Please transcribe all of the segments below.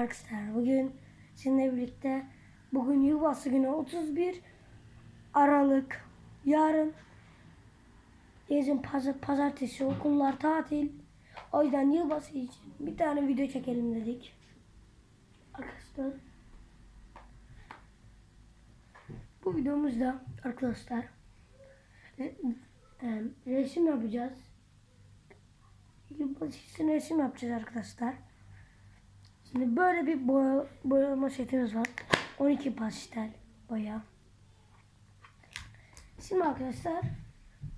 Arkadaşlar bugün sizinle birlikte bugün yılbaşı günü 31 Aralık. Yarın yazın pazar, pazartesi okullar tatil. O yüzden yılbaşı için bir tane video çekelim dedik. Arkadaşlar. Bu videomuzda arkadaşlar re- resim yapacağız. Yılbaşı için resim yapacağız arkadaşlar Şimdi böyle bir boya, boyama setimiz var. 12 pastel boya. Şimdi arkadaşlar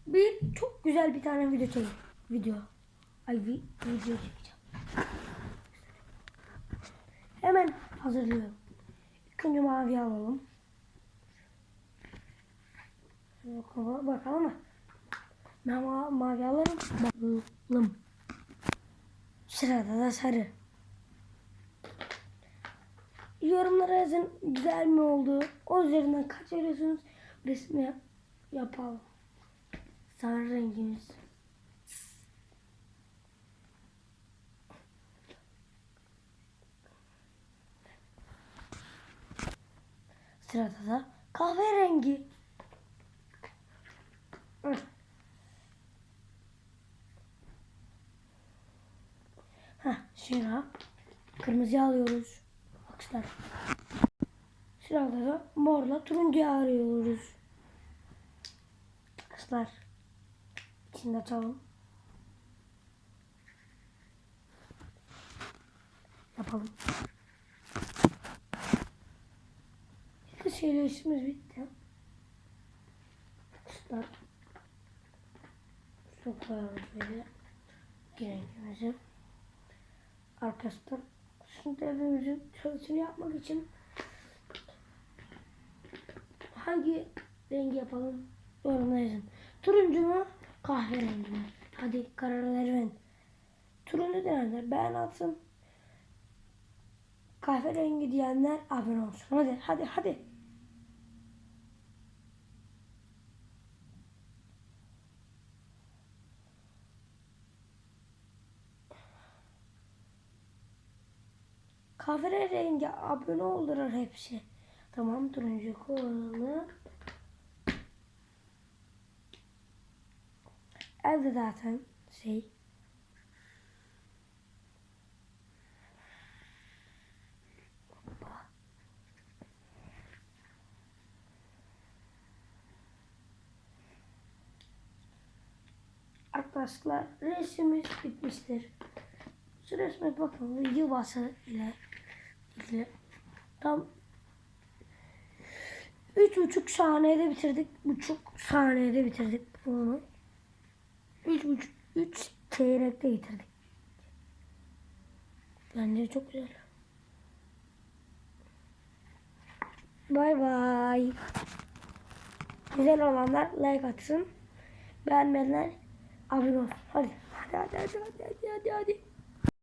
bir çok güzel bir tane video çek video. Ay vi, video çekeceğim. Hemen hazırlıyorum. İlk önce mavi alalım. Bakalım, bakalım? Ben ma- mavi alırım. Bakalım. Sırada da sarı. Yorumlara yazın güzel mi oldu? O üzerinden kaç veriyorsunuz? Resmi yap- yapalım. Sarı rengimiz. Sırada da kahverengi. Heh, şuna kırmızı alıyoruz. Arkadaşlar. Sırada da morla turuncu arıyoruz. Arkadaşlar. İçinde açalım. Yapalım. İlk şeyle işimiz bitti. Arkadaşlar. Su koyalım şöyle. Rengimizi. Arkadaşlar. Şimdi evimizin çalışını yapmak için hangi rengi yapalım yorumlara yazın. Turuncu mu kahverengi mi? Hadi karar verin. Turuncu diyenler beğen atsın. Kahverengi diyenler abone olsun. Hadi hadi hadi. Kahverengi abone oldular hepsi. Tamam turuncu koyalım. Evde zaten şey. Arkadaşlar resmimiz bitmiştir. Şu resme bakın yılbaşı ile ilgili tam üç buçuk saniyede bitirdik. Buçuk saniyede bitirdik bunu. Üç buçuk, üç çeyrekte bitirdik. Bence çok güzel. Bay bay. Güzel olanlar like atsın. Beğenmeyenler abone olsun. Hadi hadi hadi hadi hadi hadi. hadi.